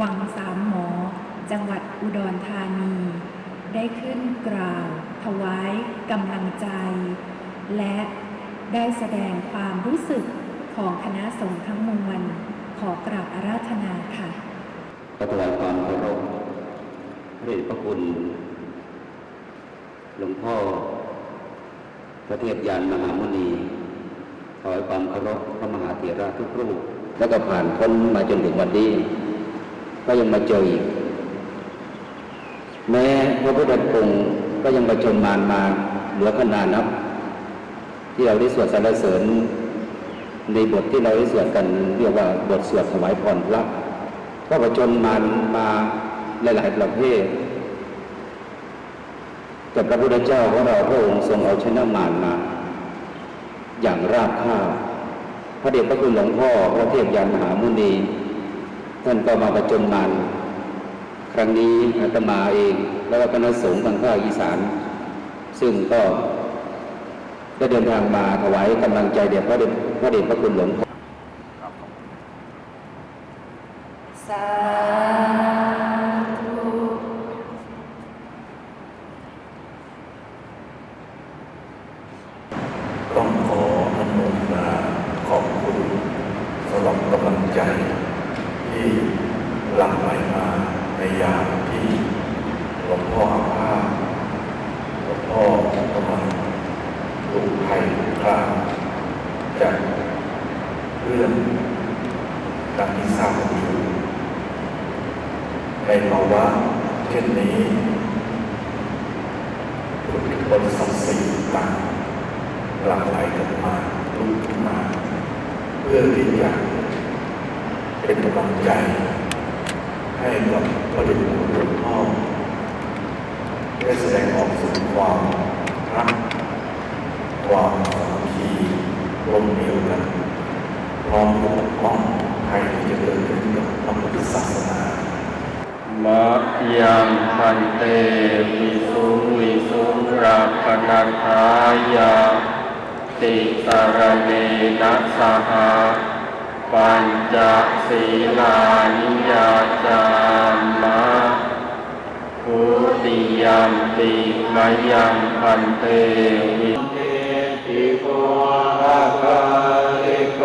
วังสามหมอ จังหวัดอุดรธานี ได้ขึ้นกล่าว ถวายกำลังใจ และได้แสดงความรู้สึกของคณะสงฆ์ทั้งมวลขอกราบอาราธนาค่ะขอถวายความเคารพพระเดชพระคุณ หลวงพ่อ พระเทพยานมหามุนีถวายความเคารพพระมหาเถระทุกรูป แล้วก็ผ่านพ้นมาจนถึงวันนี้ ก็ยังมาเจออีก แม้พระพุทธองค์ก็ยังมาชนมารมาเหลือขนาดนับ ที่เราได้สวดสรรเสริญในบทที่เราได้สวดกันเรียกว่าบทสวดถวายพรพระก็ประจนมันมาหลายๆประเภทแต่พระพุทธเจ้าของเราพระองค์ทรงเอาชนะมารมา อย่างราบคาบพระเดชพระคุณหลวงพ่อพระเทพยานมหามุนี ท่านก็มาประจนมันครั้งนี้อาตมาเอง แล้วก็คณะสงฆ์ทางภาคอีสาน ซึ่งก็ได้เดินทางมาถวายกำลังใจแด่พระเดชพระเดชพระคุณหลวงพ่อสาธุต้องขออนุโมทนาขอบคุณสำหรับกำลังใจ ที่หลั่งไหลมาในยามที่หลวงพ่ออาภาษหลวงพ่อกำลังลุกไผ่คลางจากเรื่องดังที่ทราบกันอยู่ในภาวะเช่นนี้บุตรบริษัทสี่ต่างหลั่งไหลกันมาลุกขึ้นมา เพื่อที่จะเป็นกำลังใจ ให้กับพระเดชพระคุณหลวงพ่อได้แสดงออกสู่ความรักความสามัคคีร่วมเดียวกันพร้อมปกป้องภัยที่จะเกิดขึ้นกับพระพุทธศาสนามะยังพันเตวิสุงวิสุงราปนันทายาติสารเนนะสหา ปัญจสีลานิยาจามะภูติยามปิมยังพันเตวิเตติโกาลิโก